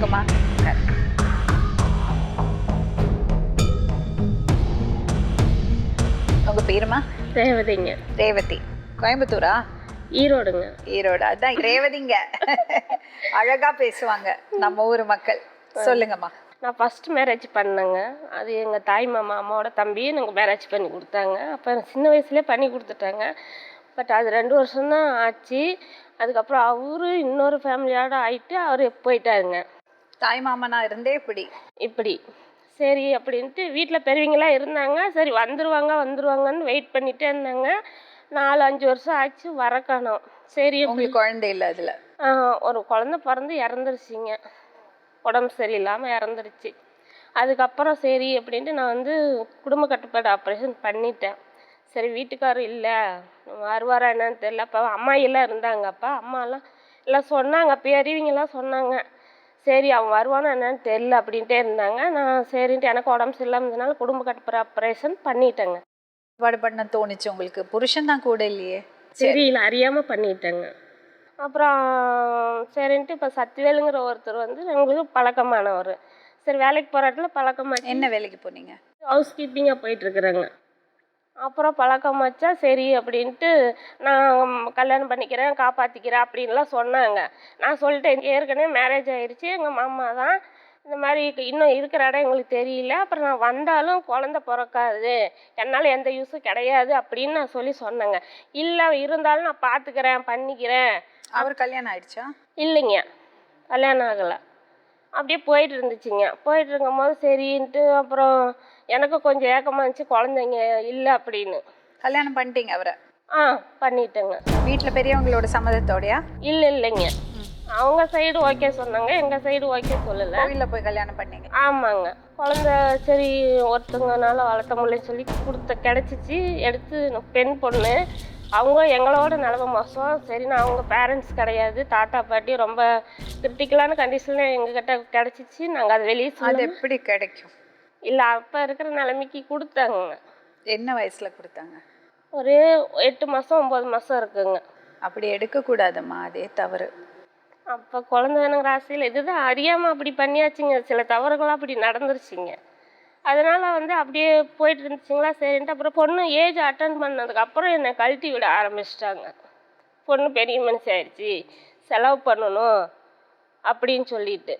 வணக்கம்மா. உங்க பேருமா? தேவதைங்க ரேவதி. கோயம்புத்தூரா? ஈரோடுங்க. ஈரோடு. அதான் ரேவதிங்க. அழகா பேசுவாங்க நம்ம ஊர் மக்கள். சொல்லுங்கம்மா. நான் ஃபஸ்ட் மேரேஜ் பண்ணேங்க. அது எங்கள் தாய் மாமா அம்மாவோட தம்பி எனக்கு மேரேஜ் பண்ணி கொடுத்தாங்க. அப்போ எனக்கு சின்ன வயசுலேயே பண்ணி கொடுத்துட்டாங்க. பட் அது ரெண்டு வருஷம்தான் ஆச்சு. அதுக்கப்புறம் அவரு இன்னொரு ஃபேமிலியோட ஆயிட்டு அவர் போயிட்டாருங்க. தாய் மாமனா இருந்தே இப்படி. இப்படி. சரி அப்படின்ட்டு வீட்டில் பெரியவங்களாம் இருந்தாங்க. சரி வந்துருவாங்க வந்துருவாங்கன்னு வெயிட் பண்ணிட்டே இருந்தாங்க. நாலு அஞ்சு வருஷம் ஆச்சு வர காணோம். சரி உங்களுக்கு குழந்தை இல்லை அதுல? ஒரு குழந்த பிறந்து இறந்துருச்சிங்க. உடம்பு சரியில்லாமல் இறந்துருச்சு. அதுக்கப்புறம் சரி அப்படின்ட்டு நான் வந்து குடும்ப கட்டுப்பாடு ஆப்ரேஷன் பண்ணிட்டேன். சரி வீட்டுக்காரர் இல்லை. வருவாரா என்னன்னு தெரியல. அப்போ அம்மா எல்லாம் இருந்தாங்க அப்போ அம்மாலாம் எல்லாம் சொன்னாங்க. பெரியவங்கெல்லாம் சொன்னாங்க. சரி அவன் வருவானா என்னன்னு தெரியல அப்படின்ட்டே இருந்தாங்க. நான் சரின்ட்டு எனக்கு உடம்பு சரியில்லாம இருந்ததுனால குடும்ப கட்டுப்பாடு ஆப்ரேஷன் பண்ணிட்டேங்க. பண்ண தோணுச்சு உங்களுக்கு. புருஷன் தான் கூட இல்லையே. தெரியல அறியாமல் பண்ணிட்டேங்க. அப்புறம் சரின்ட்டு இப்போ சத்வேலுங்கிற ஒருத்தர் வந்து எங்களுக்கு பழக்கமானவர். சரி வேலைக்கு போகிற இடத்துல பழக்கமாச்சு என்ன வேலைக்கு போனீங்க? ஹவுஸ் கீப்பிங்காக போயிட்டுருக்குறேங்க அப்புறம் பழக்கமாச்சா சரி அப்படின்ட்டு நான் கல்யாணம் பண்ணிக்கிறேன் காப்பாற்றிக்கிறேன் அப்படின்லாம் சொன்னாங்க. நான் சொல்லிட்டேன் ஏற்கனவே மேரேஜ் ஆயிடுச்சு எங்கள் மாமா தான் இந்த மாதிரி இன்னும் இருக்கிற இடம் எங்களுக்கு தெரியல. அப்புறம் நான் வந்தாலும் குழந்த பிறக்காது என்னால் எந்த யூஸும் கிடையாது அப்படின்னு நான் சொல்லி சொன்னேங்க. இல்லை இருந்தாலும் நான் பார்த்துக்கிறேன் பண்ணிக்கிறேன். அவர் கல்யாணம் ஆயிடுச்சா? இல்லைங்க கல்யாணம் ஆகலை. அப்படியே போயிட்டு இருந்துச்சுங்க போயிட்டு இருக்கும்போது சரின்ட்டு அப்புறம் எனக்கு கொஞ்சம் ஏக்கமாக இருந்துச்சு குழந்தைங்க இல்லை அப்படின்னு. கல்யாணம் பண்ணிட்டீங்க அவரை? ஆ பண்ணிட்டேங்க. வீட்டுல பெரியவங்களோட சம்மதத்தோடயா? இல்லை இல்லைங்க. அவங்க சைடு ஓகே சொன்னாங்க எங்கள் சைடு ஓகே சொல்லலை. கோவில்ல போய் கல்யாணம் பண்ணீங்க. ஆமாங்க. குழந்த சரி ஒருத்தங்கனால வளர்த்த முடியலன்னு சொல்லி கொடுத்த கிடச்சிச்சு. எடுத்து பெண் பொண்ணு. அவங்க எங்களோட நிலம மோசம். சரின்னு அவங்க பேரண்ட்ஸ் கிடையாது. தாத்தா பாட்டி ரொம்ப கிரிட்டிக்கலான கண்டிஷனில் எங்ககிட்ட கிடச்சிச்சு. நாங்கள் அதை வெளியே அது எப்படி கிடைக்கும்? இல்லை அப்போ இருக்கிற நிலைமைக்கு கொடுத்தாங்க. என்ன வயசுல கொடுத்தாங்க? ஒரு எட்டு மாதம் ஒம்பது மாதம் இருக்குங்க. அப்படி எடுக்க கூடாதும்மா அதே தவறு. அப்போ குழந்தை வேணுங்கிற ஆசையில் இதுதான் அறியாமல் அப்படி பண்ணியாச்சுங்க. சில தவறுகளாக அப்படி நடந்துருச்சுங்க. அதனால் வந்து அப்படியே போயிட்டு இருந்துச்சுங்களா சரின்ட்டு அப்புறம் பொண்ணு ஏஜ் அட்டன் பண்ணதுக்கப்புறம் என்னை கழட்டி விட ஆரம்பிச்சிட்டாங்க. பொண்ணு பெரிய மனுஷி ஆயிடுச்சு. செலவு பண்ணணும் அப்படின்னு சொல்லிட்டு.